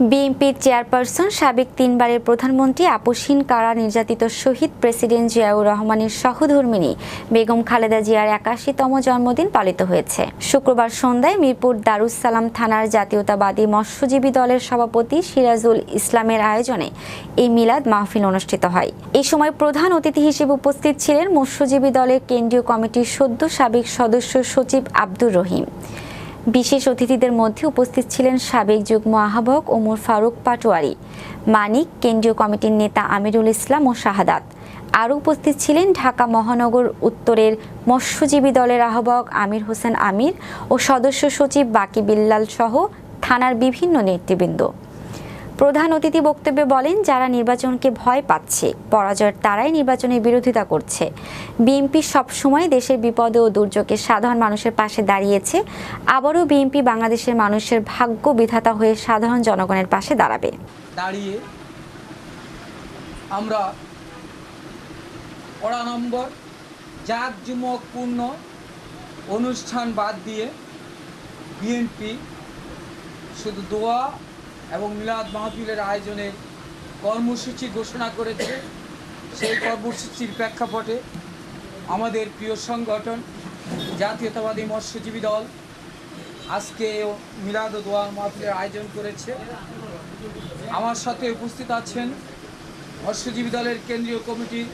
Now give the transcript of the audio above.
বিএনপির চেয়ারপারসন সাবেক তিনবারের প্রধানমন্ত্রী আপসহীন কারা নির্যাতিত শহীদ প্রেসিডেন্ট জিয়াউর রহমানের সহধর্মিনী বেগম খালেদা জিয়ার একাশিতম জন্মদিন পালিত হয়েছে। শুক্রবার সন্ধ্যায় মিরপুর দারুসালাম থানার জাতীয়তাবাদী মৎস্যজীবী দলের সভাপতি সিরাজুল ইসলামের আয়োজনে এই মিলাদ মাহফিল অনুষ্ঠিত হয়। এই সময় প্রধান অতিথি হিসেবে উপস্থিত ছিলেন মৎস্যজীবী দলের কেন্দ্রীয় কমিটির সদ্য সাবেক সদস্য সচিব আব্দুর রহিম। বিশেষ অতিথিদের মধ্যে উপস্থিত ছিলেন সাবেক যুগ্ম আহ্বায়ক ওমর ফারুক পাটোয়ারি, মানিক কেন্দ্রীয় কমিটির নেতা আমিরুল ইসলাম ও শাহাদাত। আরও উপস্থিত ছিলেন ঢাকা মহানগর উত্তরের মৎস্যজীবী দলের আহ্বায়ক আমির হোসেন আমির ও সদস্য সচিব বাকি বিল্লাল সহ থানার বিভিন্ন নেতৃবৃন্দ। প্রধান অতিথি বক্তব্যে বলেন, যারা নির্বাচনকে ভয় পাচ্ছে, পরাজয়ের তারাই নির্বাচনের বিরোধিতা করছে। বিএনপি সবসময় দেশের বিপদে ও দুর্যোগে সাধারণ মানুষের পাশে দাঁড়িয়েছে। আবারও বিএনপি বাংলাদেশের মানুষের ভাগ্য বিধাতা হয়ে সাধারণ জনগণের পাশে দাঁড়াবে। দাঁড়িয়ে আমরা নম্বর অনুষ্ঠান বাদ দিয়ে বিএনপি শুধু দোয়া এবং মিলাদ মাহফিলের আয়োজনের কর্মসূচি ঘোষণা করেছে। সেই কর্মসূচির প্রেক্ষাপটে আমাদের প্রিয় সংগঠন, জাতীয়তাবাদী মৎস্যজীবী দল আজকে মিলাদ ও দোয়া মাহফিলের আয়োজন করেছে। আমার সাথে উপস্থিত আছেন মৎস্যজীবী দলের কেন্দ্রীয় কমিটির